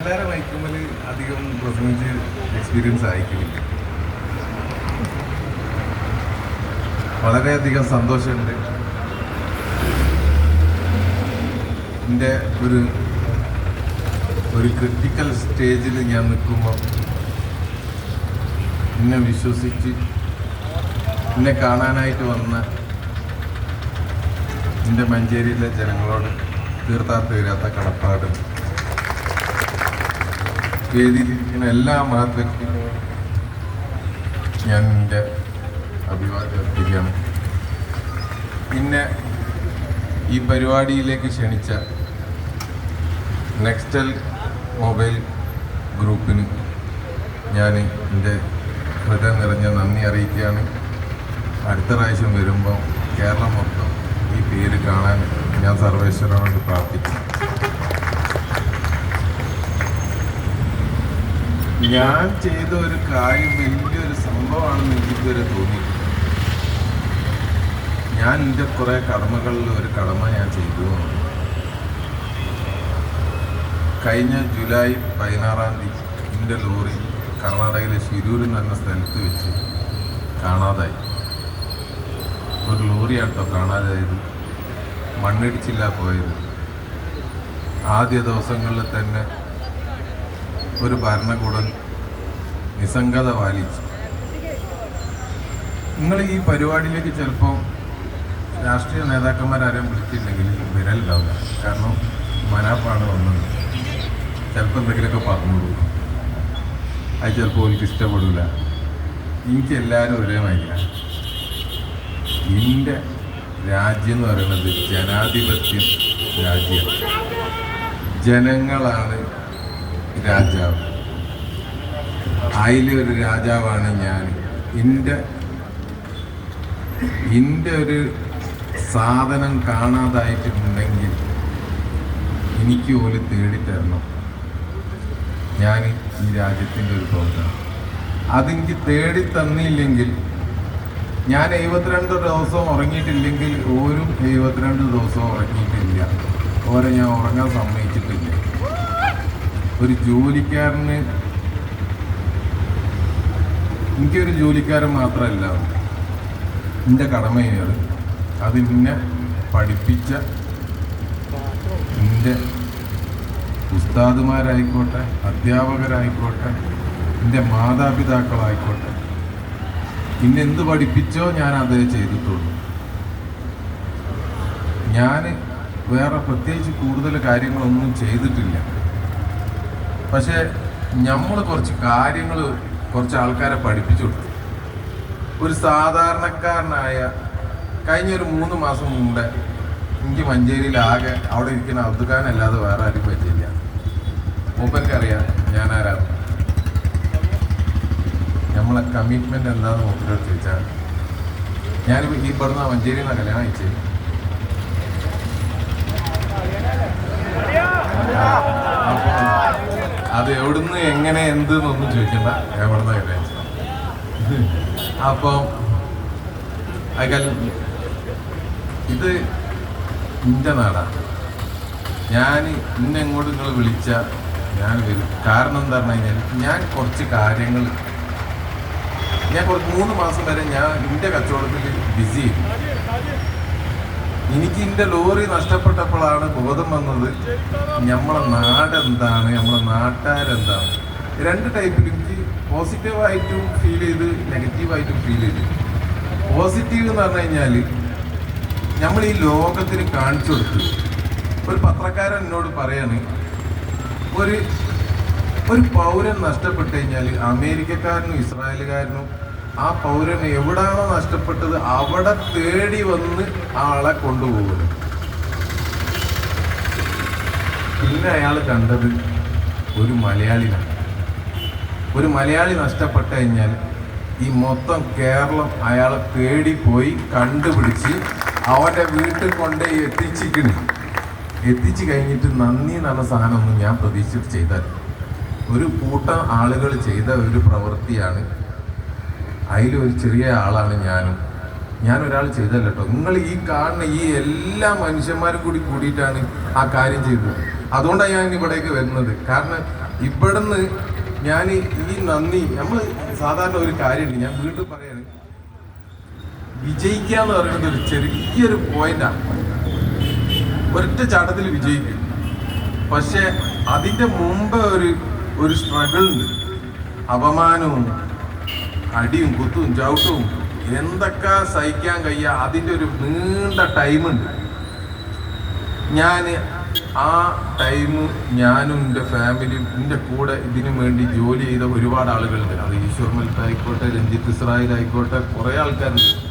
എല്ലാവരും വൈക്കുമ്പോൾ അധികം പ്രസംഗിച്ച് എക്സ്പീരിയൻസ് ആയിരിക്കുന്നില്ല വളരെയധികം സന്തോഷമുണ്ട്. എന്റെ ഒരു ഒരു ക്രിട്ടിക്കൽ സ്റ്റേജിൽ ഞാൻ നിൽക്കുമ്പോൾ എന്നെ വിശ്വസിച്ച് എന്നെ കാണാനായിട്ട് വന്ന എന്റെ മഞ്ചേരിയിലെ ജനങ്ങളോട് തീർത്താ തീരാത്ത കടപ്പാട് വേദിയിലിരിക്കുന്ന എല്ലാ മഹത് വ്യക്തികളോടും ഞാൻ എന്റെ അഭിവാദ്യം അർപ്പിക്കുകയാണ്. പിന്നെ ഈ പരിപാടിയിലേക്ക് ക്ഷണിച്ച നെക്സ്റ്റൽ മൊബൈൽ ഗ്രൂപ്പിന് ഞാൻ എന്റെ ഹൃദയം നിറഞ്ഞ നന്ദി അറിയിക്കുകയാണ്. അടുത്ത പ്രാവശ്യം വരുമ്പോൾ കേരളം മൊത്തം ഈ പേര് കാണാൻ ഞാൻ സർവേശ്വരനോട് പ്രാർത്ഥിക്കുന്നു. ഞാൻ ചെയ്ത ഒരു കാര്യം വലിയൊരു സംഭവമാണെന്ന് എനിക്കിതുവരെ തോന്നിയിട്ടില്ല. ഞാൻ എന്റെ കുറെ കടമകളിൽ ഒരു കടമ ഞാൻ ചെയ്തു കഴിഞ്ഞ ജൂലൈ പതിനാറാം തീയതി എന്റെ ലോറി കർണാടകയിലെ ശിരൂരിൽ എന്ന സ്ഥലത്ത് വെച്ച് കാണാതായി. ഒരു ലോറിയാണ് കേട്ടോ കാണാതായത്. മണ്ണിടിച്ചില്ല പോയത്. ആദ്യ ദിവസങ്ങളിൽ തന്നെ ഒരു ഭരണകൂടം നിസ്സംഗത പാലിച്ചു നിങ്ങൾ ഈ പരിപാടിയിലേക്ക് ചിലപ്പോൾ രാഷ്ട്രീയ നേതാക്കന്മാരാരും വിളിച്ചില്ലെങ്കിൽ വിരലുണ്ടാവില്ല കാരണം മനാപ്പാണ് വന്നത്. ചിലപ്പോൾ എന്തെങ്കിലുമൊക്കെ പറഞ്ഞു കൊടുക്കും. അത് ചിലപ്പോൾ എനിക്ക് ഇഷ്ടപ്പെടില്ല എനിക്ക് എല്ലാവരും ഒരേ മൈനാണ് എന്റെ രാജ്യം എന്ന് പറയുന്നത് ജനാധിപത്യം രാജ്യം ജനങ്ങളാണ് രാജാവ്. അതിലെ ഒരു രാജാവാണ് ഞാൻ. എന്റെ എന്റെ ഒരു സാധനം കാണാതായിട്ടുണ്ടെങ്കിൽ എനിക്ക് പോലും തേടിത്തരണം ഞാൻ ഈ രാജ്യത്തിന്റെ ഒരു പൗരനാണ് അതെനിക്ക് തേടി തന്നില്ലെങ്കിൽ ഞാൻ എഴുപത്തിരണ്ട് ദിവസം ഉറങ്ങിയിട്ടില്ലെങ്കിൽ ഓരോ എഴുപത്തിരണ്ട് ദിവസം ഉറങ്ങിയിട്ടില്ല. ഓരോ ഞാൻ ഉറങ്ങാൻ സമ്മതിച്ചിട്ടില്ല. ഒരു ജോലിക്കാരന് എനിക്കൊരു ജോലിക്കാരൻ മാത്രമല്ല. എന്റെ കടമയാണ്. അത് എന്നെ പഠിപ്പിച്ച എന്റെ ഉസ്താദുമാരായിക്കോട്ടെ അധ്യാപകരായിക്കോട്ടെ എന്റെ മാതാപിതാക്കളായിക്കോട്ടെ. പിന്നെ എന്ത് പഠിപ്പിച്ചോ ഞാൻ അതേ ചെയ്തിട്ടുള്ളൂ. ഞാൻ വേറെ പ്രത്യേകിച്ച് കൂടുതൽ കാര്യങ്ങളൊന്നും ചെയ്തിട്ടില്ല. പക്ഷേ നമ്മൾ കുറച്ച് കാര്യങ്ങൾ കുറച്ച് ആൾക്കാരെ പഠിപ്പിച്ചു കൊടുത്തു. ഒരു സാധാരണക്കാരനായ കഴിഞ്ഞ ഒരു മൂന്ന് മാസം മുമ്പേ എനിക്ക് മഞ്ചേരിയിൽ ആകെ അവിടെ ഇരിക്കുന്ന അബ്ദുഖാൻ അല്ലാതെ വേറെ ആരും പറ്റില്ല മൂപ്പർക്കറിയാം ഞാൻ ആരാണ് നമ്മളെ കമ്മിറ്റ്മെന്റ് എന്താണെന്ന് മൂപ്പരോട് ചോദിച്ചാൽ ഞാനിപ്പോൾ ഈ പറഞ്ഞ മഞ്ചേരിയിൽ നിന്നാണ് കല്യാണം അയച്ചത് അത് എവിടുന്ന് എങ്ങനെ എന്ത് എന്നൊന്നും ചോദിക്കണ്ട. എവിടുന്ന കാര്യം അപ്പം ഇത് നിന്റെ നാടാണ് ഞാൻ ഇന്നെ എങ്ങോട്ട് നിങ്ങൾ വിളിച്ച ഞാൻ വരും കാരണം എന്താ പറഞ്ഞു കഴിഞ്ഞാൽ ഞാൻ കുറച്ച് കാര്യങ്ങൾ ഞാൻ കുറച്ച് മൂന്ന് മാസം വരെ ഞാൻ എന്റെ കച്ചവടത്തിൽ ബിസി എനിക്ക് എന്റെ ലോറി നഷ്ടപ്പെട്ടപ്പോഴാണ് ബോധം വന്നത് നമ്മളെ നാടെന്താണ് നമ്മളെ നാട്ടുകാരെന്താണ് രണ്ട് ടൈപ്പിൽ എനിക്ക് പോസിറ്റീവായിട്ടും ഫീൽ ചെയ്ത് നെഗറ്റീവായിട്ടും ഫീൽ ചെയ്തു. പോസിറ്റീവ് എന്ന് പറഞ്ഞു കഴിഞ്ഞാൽ നമ്മൾ ഈ ലോകത്തിന് കാണിച്ചു കൊടുത്തു. ഒരു പത്രക്കാരൻ എന്നോട് പറയാണ് ഒരു ഒരു പൗരൻ നഷ്ടപ്പെട്ടു കഴിഞ്ഞാൽ അമേരിക്കക്കാരനും ഇസ്രായേലുകാരനും ആ പൗരൻ എവിടാണോ നഷ്ടപ്പെട്ടത് അവിടെ തേടി വന്ന് ആളെ കൊണ്ടുപോകുന്നു. പിന്നെ അയാൾ കണ്ടത് ഒരു മലയാളിയാണ്. ഒരു മലയാളി നഷ്ടപ്പെട്ടു കഴിഞ്ഞാൽ ഈ മൊത്തം കേരളം അയാളെ തേടി പോയി കണ്ടുപിടിച്ച് അവന്റെ വീട്ടിൽ കൊണ്ട് എത്തിച്ചിരിക്കുന്നു. എത്തിച്ചു കഴിഞ്ഞിട്ട് നന്ദി എന്നുള്ള സാധനമൊന്നും ഞാൻ പ്രതീക്ഷിച്ചിട്ട് ചെയ്താൽ ഒരു കൂട്ടം ആളുകൾ ചെയ്ത ഒരു പ്രവൃത്തിയാണ് അതിലൊരു ചെറിയ ആളാണ് ഞാനും. ഞാൻ ഒരാൾ ചെയ്തല്ല കേട്ടോ നിങ്ങൾ ഈ കാണുന്ന ഈ എല്ലാ മനുഷ്യന്മാരും കൂടി കൂടിയിട്ടാണ് ആ കാര്യം ചെയ്തത്. അതുകൊണ്ടാണ് ഞാൻ ഇവിടേക്ക് വരുന്നത്. കാരണം ഇവിടുന്ന് ഞാൻ ഈ നന്ദി നമ്മൾ സാധാരണ ഒരു കാര്യമുണ്ട്. ഞാൻ വീണ്ടും പറയാണ് വിജയിക്കുക എന്ന് പറയുന്നത് ഒരു ചെറിയൊരു പോയിന്റാണ് ഒരൊറ്റ ചാട്ടത്തിൽ വിജയിക്കും. പക്ഷെ അതിന്റെ മുമ്പ് ഒരു ഒരു സ്ട്രഗിൾ ഉണ്ട്. അപമാനവും അടിയും കുത്തും ചവിട്ടും എന്തൊക്കെ സഹിക്കാൻ കഴിയ അതിന്റെ ഒരു നീണ്ട ടൈമുണ്ട് ഞാൻ ആ ടൈം ഞാനും എന്റെ ഫാമിലിയും എന്റെ കൂടെ ഇതിനു വേണ്ടി ജോലി ചെയ്ത ഒരുപാട് ആളുകളുണ്ട്. അത് ഈശ്വർ മൽത്തായിക്കോട്ടെ രഞ്ജിത്ത് ഇസ്രായേൽ ആയിക്കോട്ടെ കുറേ ആൾക്കാരുണ്ട്.